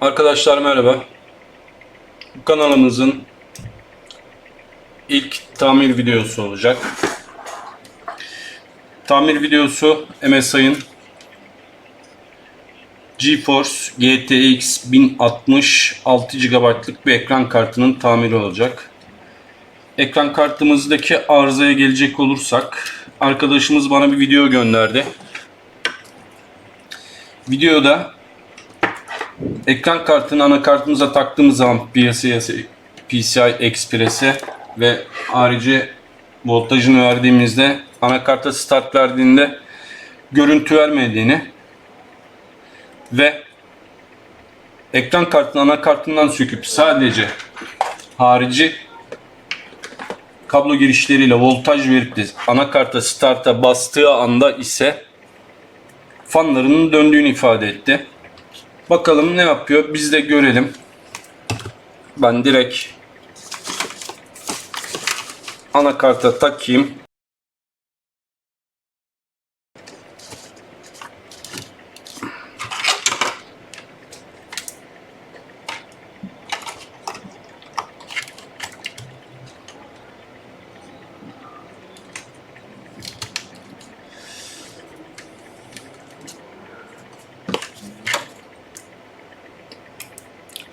Arkadaşlar merhaba. Kanalımızın ilk tamir videosu olacak. Tamir videosu MSI'ın GeForce GTX 1060 6 GB'lık bir ekran kartının tamiri olacak. Ekran kartımızdaki arızaya gelecek olursak arkadaşımız bana bir video gönderdi. Videoda ekran kartını anakartımıza taktığımız zaman PCI, PCI Express'e ve harici voltajını verdiğimizde anakarta start verdiğinde görüntü vermediğini ve ekran kartını anakartından söküp sadece harici kablo girişleriyle voltaj verip de anakarta start'a bastığı anda ise fanlarının döndüğünü ifade etti. Bakalım ne yapıyor biz de görelim. Ben direkt anakarta takayım.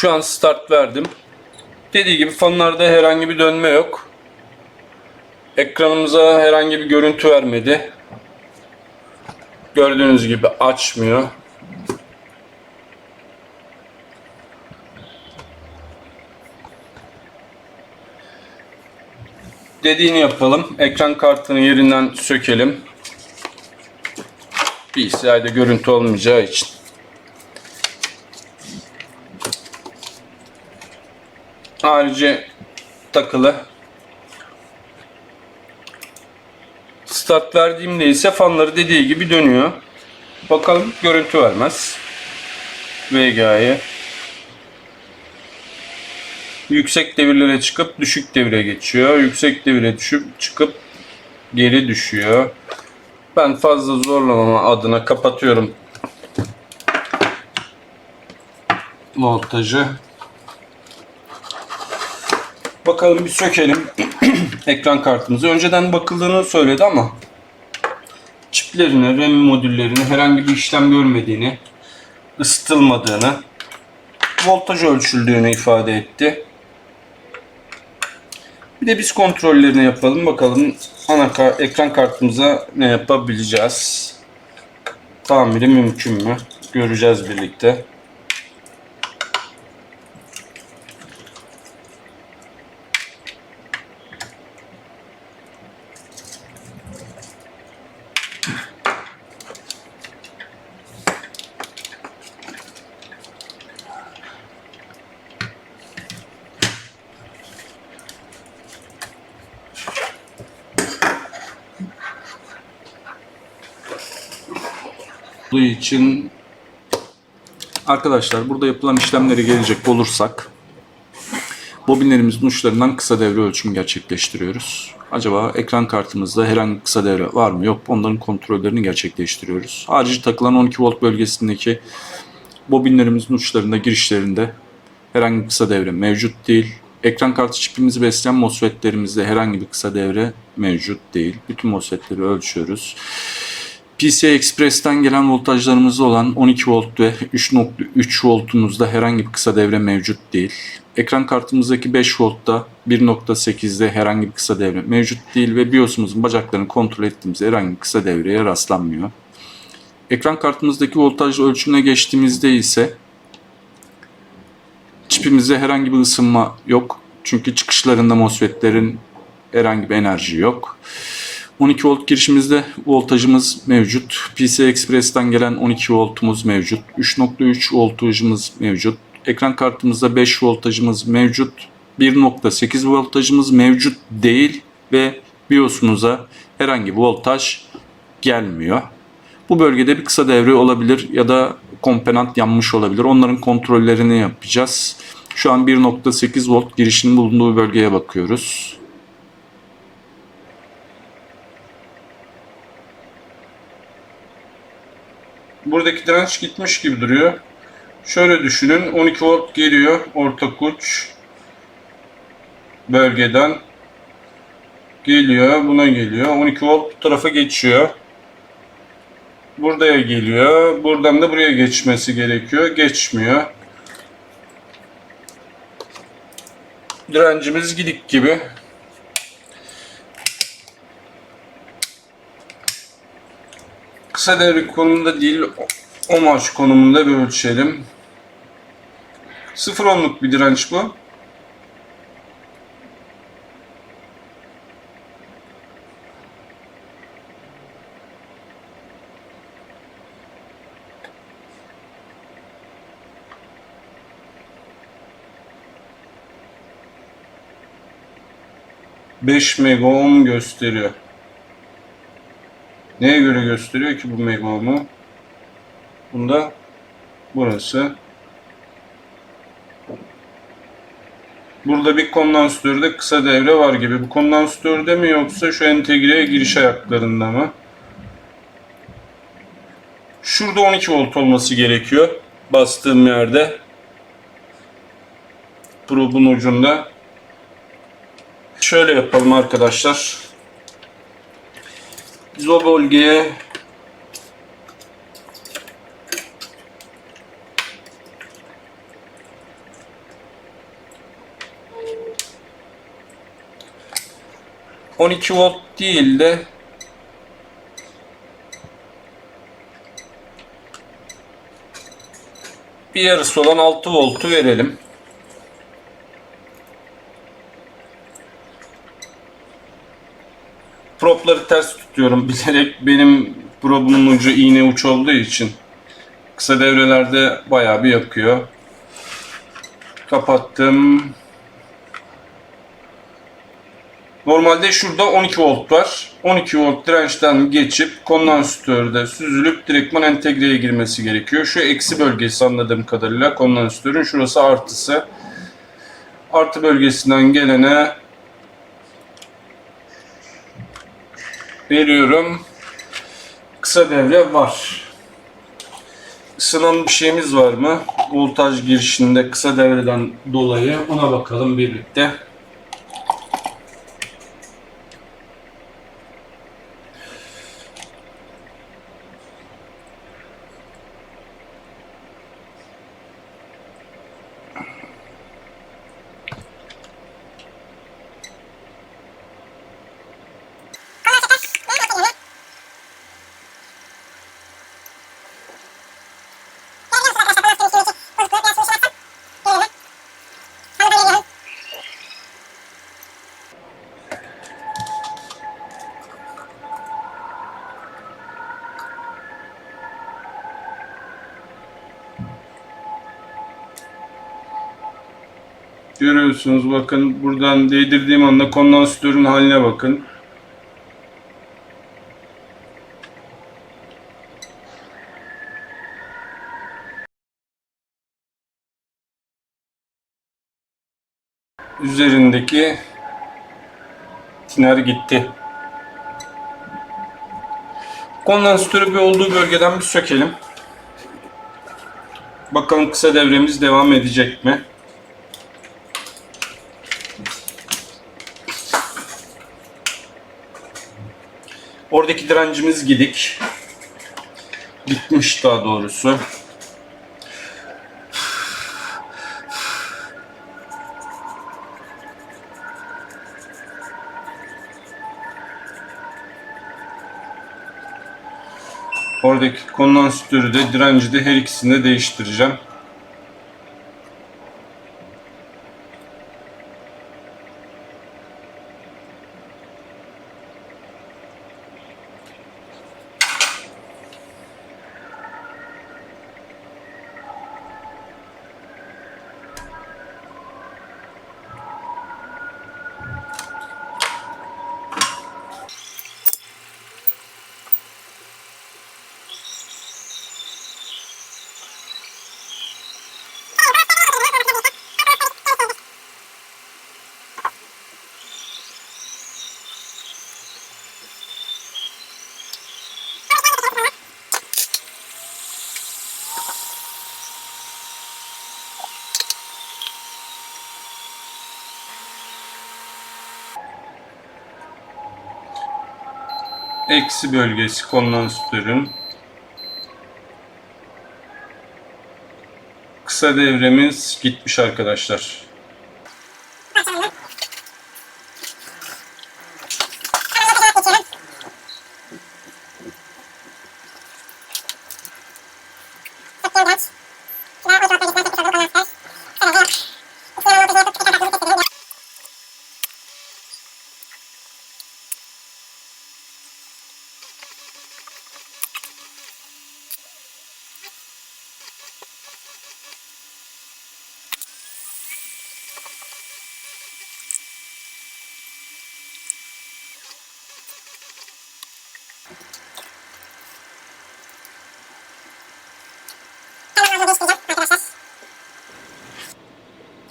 Şu an start verdim. Dediği gibi fanlarda herhangi bir dönme yok. Ekranımıza herhangi bir görüntü vermedi. Gördüğünüz gibi açmıyor. Dediğini yapalım. Ekran kartını yerinden sökelim. PCI'de görüntü olmayacağı için. Harici takılı. Start verdiğimde ise fanları dediği gibi dönüyor. Bakalım görüntü vermez. VGA'yı. Yüksek devirlere çıkıp düşük devire geçiyor. Yüksek devire düşüp çıkıp geri düşüyor. Ben fazla zorlamama adına kapatıyorum voltajı. Bakalım bir sökelim ekran kartımızı. Önceden bakıldığını söyledi ama çiplerine, RAM modüllerine herhangi bir işlem görmediğini, ısıtılmadığını, voltaj ölçüldüğünü ifade etti. Bir de biz kontrollerini yapalım. Bakalım ana ka- ekran kartımıza ne yapabileceğiz. Tamiri mümkün mü? Göreceğiz birlikte. Olduğu için arkadaşlar burada yapılan işlemlere gelecek olursak bobinlerimizin uçlarından kısa devre ölçüm gerçekleştiriyoruz. Acaba ekran kartımızda herhangi kısa devre var mı yok onların kontrollerini gerçekleştiriyoruz. Harici takılan 12 volt bölgesindeki bobinlerimizin uçlarında girişlerinde herhangi kısa devre mevcut değil. Ekran kartı çipimizi besleyen MOSFET'lerimizde herhangi bir kısa devre mevcut değil. Bütün MOSFET'leri ölçüyoruz. PCI Express'ten gelen voltajlarımız olan 12 volt ve 3.3 voltumuzda herhangi bir kısa devre mevcut değil. Ekran kartımızdaki 5 voltta 1.8'de herhangi bir kısa devre mevcut değil ve BIOS'umuzun bacaklarını kontrol ettiğimizde herhangi bir kısa devreye rastlanmıyor. Ekran kartımızdaki voltaj ölçümüne geçtiğimizde ise çipimizde herhangi bir ısınma yok. Çünkü çıkışlarında MOSFET'lerin herhangi bir enerji yok. 12 volt girişimizde voltajımız mevcut. PCI Express'ten gelen 12 voltumuz mevcut. 3.3 voltajımız mevcut. Ekran kartımızda 5 voltajımız mevcut. 1.8 voltajımız mevcut değil ve BIOS'umuza herhangi bir voltaj gelmiyor. Bu bölgede bir kısa devre olabilir ya da komponent yanmış olabilir. Onların kontrollerini yapacağız. Şu an 1.8 volt girişinin bulunduğu bölgeye bakıyoruz. Buradaki direnç gitmiş gibi duruyor. Şöyle düşünün 12 volt geliyor orta uç bölgeden. Geliyor buna geliyor. 12 volt bu tarafa geçiyor. Buraya geliyor buradan da buraya geçmesi gerekiyor. Geçmiyor. Direncimiz gidik gibi kısa devre konumunda değil o maç konumunda bir ölçelim 0 ohmluk bir direnç bu. Beş mega ohm gösteriyor. Neye göre gösteriyor ki bu mega ohm'u? Bunda burası Burada bir kondansatörde kısa devre var gibi. Bu kondansatörde mi yoksa şu entegreye giriş ayaklarında mı? Şurada 12 volt olması gerekiyor. Bastığım yerde. Probun ucunda. Şöyle yapalım arkadaşlar. Biz o bölgeye ...12 volt değil de... ...bir yarısı olan 6 voltu verelim. Propları ters tutuyorum bilerek benim probumun ucu iğne uç olduğu için kısa devrelerde bayağı bir yakıyor. Kapattım. Normalde şurada 12 volt var. 12 volt dirençten geçip kondansatörde süzülüp direktman entegreye girmesi gerekiyor. Şu eksi bölgesi anladığım kadarıyla kondansatörün şurası artısı. Artı bölgesinden gelene veriyorum. Kısa devre var. Isınan bir şeyimiz var mı? Voltaj girişinde kısa devreden dolayı ona bakalım birlikte. Görüyorsunuz bakın buradan değdirdiğim anda kondansatörün haline bakın. Üzerindeki tiner gitti. Kondansatörü bir olduğu bölgeden bir sökelim. Bakalım kısa devremiz devam edecek mi? Oradaki direncimiz gidik. Bitmiş daha doğrusu. Oradaki kondansatörü de direnci de her ikisini de değiştireceğim. Eksi bölgesi kondansatörün kısa devremiz gitmiş arkadaşlar.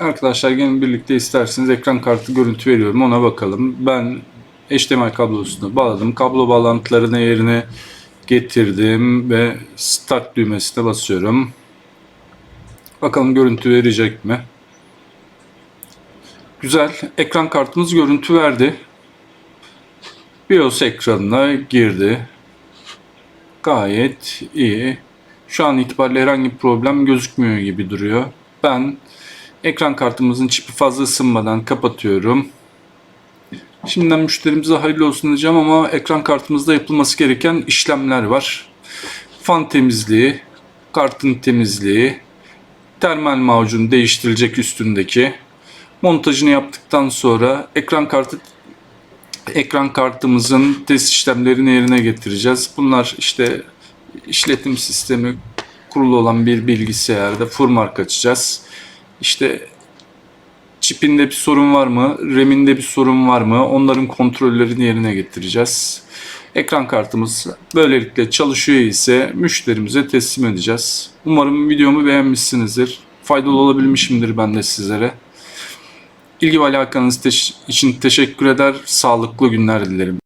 Arkadaşlar gelin birlikte isterseniz ekran kartı görüntü veriyorum ona bakalım. Ben HDMI kablosunu bağladım. Kablo bağlantılarını yerine getirdim ve start düğmesine basıyorum. Bakalım görüntü verecek mi? Güzel. Ekran kartımız görüntü verdi. BIOS ekranına girdi. Gayet iyi. Şu an itibariyle herhangi bir problem gözükmüyor gibi duruyor. Ben ekran kartımızın çipi fazla ısınmadan kapatıyorum. Şimdiden müşterimize hayırlı olsun diyeceğim ama ekran kartımızda yapılması gereken işlemler var. Fan temizliği, kartın temizliği, termal macun değiştirilecek üstündeki. Montajını yaptıktan sonra ekran kartı ekran kartımızın test işlemlerini yerine getireceğiz. Bunlar işte işletim sistemi kurulu olan bir bilgisayarda furmark açacağız. İşte çipinde bir sorun var mı, RAM'inde bir sorun var mı onların kontrollerini yerine getireceğiz. Ekran kartımız böylelikle çalışıyor ise müşterimize teslim edeceğiz. Umarım videomu beğenmişsinizdir. Faydalı olabilmişimdir ben de sizlere. İlgi ve alakanız için teşekkür eder. Sağlıklı günler dilerim.